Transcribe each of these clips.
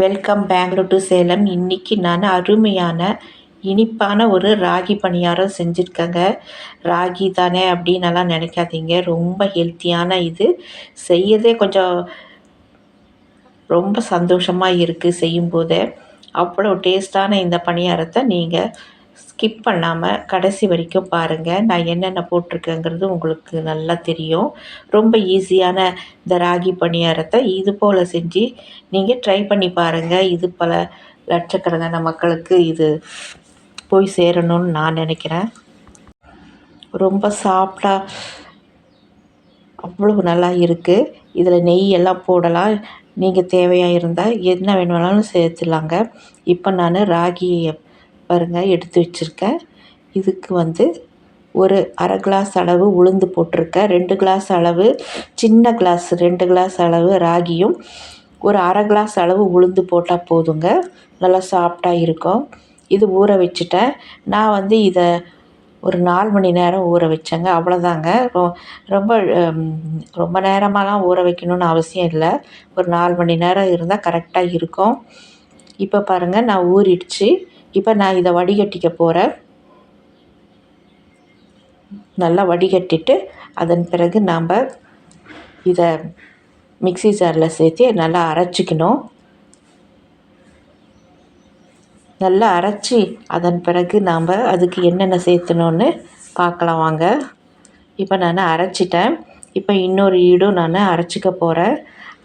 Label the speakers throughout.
Speaker 1: Welcome Bangalore to Salem. இன்றைக்கி நான் அருமையான இனிப்பான ஒரு ராகி பணியாரம் செஞ்சுருக்கேங்க. ராகி தானே அப்படின்னலாம் நினைக்காதீங்க. ரொம்ப ஹெல்த்தியான இது. செய்யறதே கொஞ்சம் ரொம்ப சந்தோஷமாக இருக்குது செய்யும்போதே. அவ்வளோ டேஸ்ட்டான இந்த பணியாரத்தை நீங்கள் ஸ்கிப் பண்ணாமல் கடைசி வரைக்கும் பாருங்கள் நான் என்னென்ன போட்டிருக்கேங்கிறது உங்களுக்கு நல்லா தெரியும். ரொம்ப ஈஸியான இந்த ராகி பணியாரத்தை இது போல் செஞ்சு நீங்கள் ட்ரை பண்ணி பாருங்கள் இது பல லட்சக்கணக்கான மக்களுக்கு இது போய் சேரணும்னு நான் நினைக்கிறேன். ரொம்ப சாஃப்டாக அவ்வளவு நல்லா இருக்குது இதில் நெய் எல்லாம் போடலாம். நீங்கள் தேவையாக இருந்தால் என்ன வேணுனாலும் சேர்த்துலாங்க. இப்போ நான் ராகியை பாருங்கள் எடுத்து வச்சுருக்கேன். இதுக்கு வந்து ஒரு அரை கிளாஸ் அளவு உளுந்து போட்டிருக்கேன். ரெண்டு கிளாஸ் அளவு சின்ன கிளாஸ் ரெண்டு கிளாஸ் அளவு ராகியும் ஒரு அரை கிளாஸ் அளவு உளுந்து போட்டால் போதுங்க. நல்லா சாஃப்டாக இருக்கும். இது ஊற வச்சுட்டேன். நான் வந்து இதை ஒரு நாலு மணி நேரம் ஊற வச்சேங்க. அவ்வளோதாங்க ரொ ரொம்ப ரொம்ப நேரமாலாம் ஊற வைக்கணுன்னு அவசியம் இல்லை. ஒரு நாலு மணி நேரம் இருந்தால் கரெக்டாக இருக்கும். இப்போ பாருங்கள் நான் ஊறிடுச்சு. இப்போ நான் இதை வடிகட்டிக்க போகிறேன் நல்லா வடிகட்டிட்டு அதன் பிறகு நாம் இதை மிக்ஸி ஜாரில் சேர்த்து நல்லா அரைச்சிக்கணும். நல்லா அரைச்சி அதன் பிறகு நாம் அதுக்கு என்னென்ன சேர்த்தணுன்னு பார்க்கலாம் வாங்க. இப்போ நான் அரைச்சிட்டேன். இப்போ இன்னொரு ஈடும் நான் அரைச்சிக்க போகிறேன்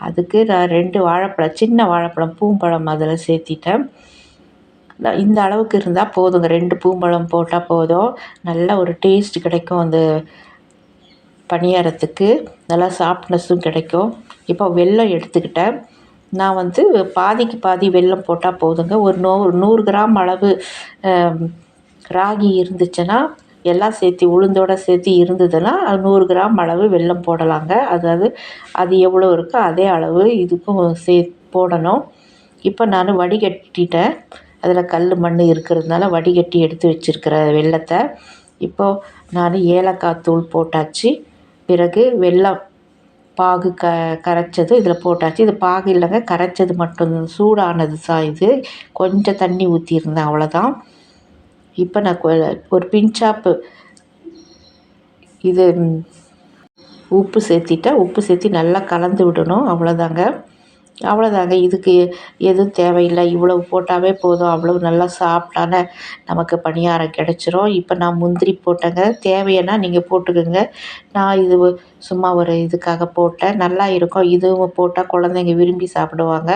Speaker 1: அதுக்கு நான் ரெண்டு வாழைப்பழம் சின்ன வாழைப்பழம் பூம்பழம் அதில் சேர்த்திட்டேன். இந்த அளவுக்கு இருந்தால் போதுங்க. ரெண்டு பூம்பழம் போட்டால் போதும். நல்ல ஒரு டேஸ்ட் கிடைக்கும் அந்த பணியாரத்துக்கு. நல்லா சாஃப்ட்னஸும் கிடைக்கும். இப்போ வெல்லம் எடுத்துக்கிட்டேன். நான் வந்து பாதிக்கு பாதி வெல்லம் போட்டால் போதுங்க. ஒரு நூ நூறு கிராம் அளவு ராகி இருந்துச்சுன்னா எல்லாம் சேர்த்து உளுந்தோட சேர்த்து இருந்ததுன்னா அது நூறு கிராம் அளவு வெல்லம் போடலாங்க. அதாவது அது எவ்வளோ இருக்கோ அதே அளவு இதுக்கும் சே போடணும். இப்போ நான் வடிகட்டிட்டேன். அதில் கல் மண் இருக்கிறதுனால வடிகட்டி எடுத்து வச்சுருக்கிற வெல்லத்தை இப்போது நான் ஏலக்காய் தூள் போட்டாச்சு. பிறகு வெல்லம் பாகு க கரைச்சது இதில் போட்டாச்சு. இது பாகு இல்லைங்க கரைச்சது மட்டும் சூடானது தான் இது. கொஞ்சம் தண்ணி ஊற்றியிருந்தேன் அவ்வளோதான். இப்போ நான் ஒரு பிஞ்சாப்பு இது உப்பு சேர்த்திட்டேன். உப்பு சேர்த்தி நல்லா கலந்து விடணும் அவ்வளோதாங்க. அவ்வளோதாங்க இதுக்கு எதுவும் தேவையில்லை. இவ்வளவு போட்டாவே போதும். அவ்வளவு நல்லா சாப்பிட்டான நமக்கு பணியாரம் கிடச்சிரும். இப்போ நான் முந்திரி போட்டேங்க. தேவைன்னா நீங்கள் போட்டுக்கோங்க. நான் இது சும்மா ஒரு இதுக்காக போட்டேன். நல்லா இருக்கும். இதுவும் போட்டால் குழந்தைங்க விரும்பி சாப்பிடுவாங்க.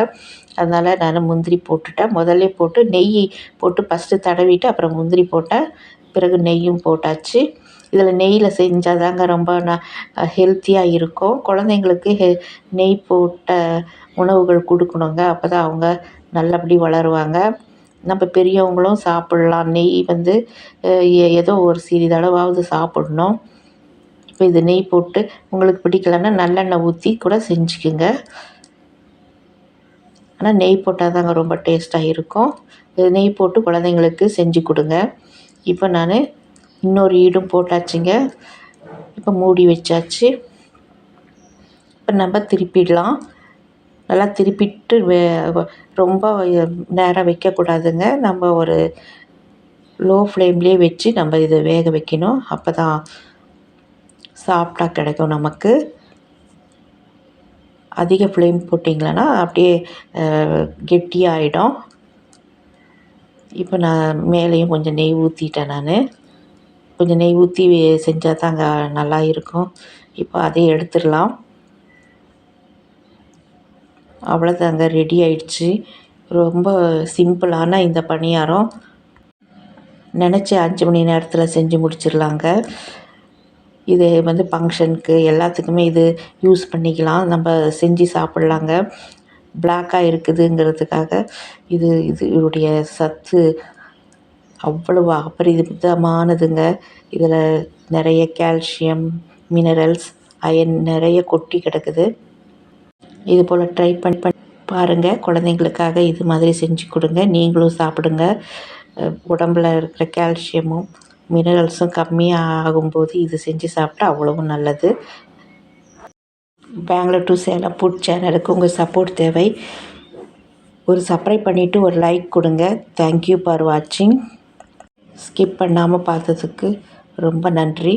Speaker 1: அதனால் நான் முந்திரி போட்டுட்டேன். முதல்ல போட்டு நெய் போட்டு ஃபஸ்ட்டு தடவிட்டு அப்புறம் முந்திரி போட்டேன். பிறகு நெய்யும் போட்டாச்சு. இதில் நெய்யில் செஞ்சால் தாங்க ரொம்ப ந ஹெல்த்தியாக இருக்கும். குழந்தைங்களுக்கு ஹெ நெய் போட்ட உணவுகள் கொடுக்கணுங்க. அப்போ தான் அவங்க நல்லபடி வளருவாங்க. நம்ம பெரியவங்களும் சாப்பிட்லாம். நெய் வந்து ஏதோ ஒரு சிறிதளவாவது சாப்பிட்ணும். இப்போ இது நெய் போட்டு உங்களுக்கு பிடிக்கலன்னா நல்லெண்ணெய் ஊற்றி கூட செஞ்சுக்குங்க. ஆனால் நெய் போட்டால் தாங்க ரொம்ப டேஸ்ட்டாக இருக்கும். நெய் போட்டு குழந்தைங்களுக்கு செஞ்சு கொடுங்க. இப்போ நான் இன்னொரு ஈடும் போட்டாச்சுங்க. இப்போ மூடி வச்சாச்சு. இப்போ நம்ம திருப்பிடலாம். நல்லா திருப்பிட்டு வே ரொம்ப நேரம் வைக்கக்கூடாதுங்க. நம்ம ஒரு லோ ஃப்ளேம்லேயே வச்சு நம்ம இதை வேக வைக்கணும். அப்போ தான் சாஃப்டாக கிடைக்கும் நமக்கு. அதிக ஃப்ளேம் போட்டிங்களன்னா அப்படியே கெட்டியாகிடும் இப்போ நான் மேலேயும் கொஞ்சம் நெய் ஊற்றிட்டேன் நான். கொஞ்சம் நெய் ஊற்றி செஞ்சால் தாங்க நல்லா இருக்கும். இப்போ அதை எடுத்துடலாம். அவ்வளோதாங்க ரெடி ஆயிடுச்சு. ரொம்ப சிம்பிளான இந்த பணியாரம். நினச்ச அஞ்சு மணி நேரத்தில் செஞ்சு முடிச்சிடலாங்க. இது வந்து ஃபங்க்ஷனுக்கு எல்லாத்துக்குமே இது யூஸ் பண்ணிக்கலாம். நம்ம செஞ்சு சாப்பிட்லாங்க. பிளாக்காக இருக்குதுங்கிறதுக்காக இது இது இதனுடைய சத்து அவ்வளவு அபரிதமானதுங்க இதில் நிறைய கால்சியம் மினரல்ஸ் அயன் நிறைய கொட்டி கிடக்குது. இது போல் ட்ரை பண்ணி பண்ணி பாருங்கள் குழந்தைங்களுக்காக இது மாதிரி செஞ்சு கொடுங்க. நீங்களும் சாப்பிடுங்க. உடம்பில் இருக்கிற கால்சியமும் மினரல்ஸும் கம்மியாக ஆகும்போது இது செஞ்சு சாப்பிட்டா அவ்வளவும் நல்லது. பெங்களூர் டு சேலம் ஃபுட் சேனலுக்கு உங்கள் சப்போர்ட் தேவை. ஒரு சப்ஸ்கிரைப் பண்ணிவிட்டு ஒரு லைக் கொடுங்க. தேங்க்யூ ஃபார் வாட்சிங் ஸ்கிப் பண்ணாமல் பார்த்ததுக்கு ரொம்ப நன்றி.